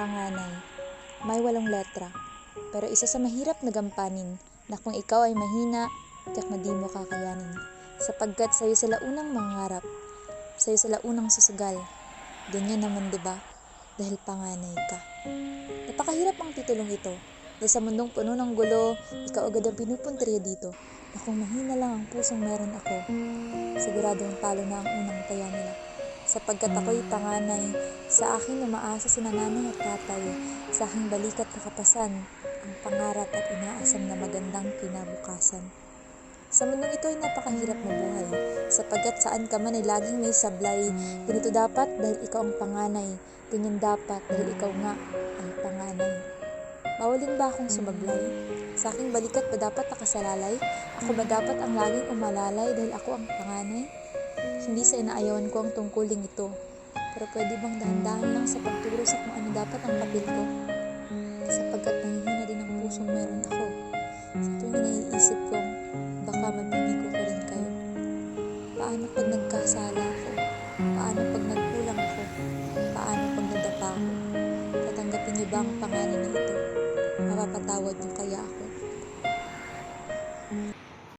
panganay. May walong letra, pero isa sa mahirap na gampanin na kung ikaw ay mahina, tiyak na di mo kakayanin. Sapagkat sa'yo sila unang mangarap, sa'yo sila unang susugal. Ganyan naman ba? Dahil panganay ka. Napakahirap ang titulong ito. Dahil sa mundong puno ng gulo, ikaw agad ang pinupuntriya dito na kung mahina lang ang pusong meron ako, siguradong talo na ang unang taya nila. Sapagkat ako'y panganay, sa akin umaasa si nanay at tatay, sa aking balikat kakapasan, ang pangarap at inaasam na magandang kinabukasan. Sa mundong ito ay napakahirap mabuhay, sapagkat saan ka man ay laging may sablay. Ganito dapat dahil ikaw ang panganay, ganyan dapat dahil ikaw nga ang panganay. Bawalin ba akong sumablay? Sa aking balikat ba dapat nakasalalay? Ako ba dapat ang laging umalalay dahil ako ang panganay? Hindi sa inaayawan ko ang tungkuling ito, pero pwede bang dahan-dahan lang sa pagturo sa kung ano dapat ang papel ko? Sapagkat nangihina din ang pusong meron ako. Sa tuwing naiisip kong baka mapibigo ko rin kayo. Paano pag nagkasala ako? Paano pag nagkulang ako? Paano pag nadapa ako? Tatanggapin niyo ba ang pangalan na ito? Mapapatawad niyo kaya ako?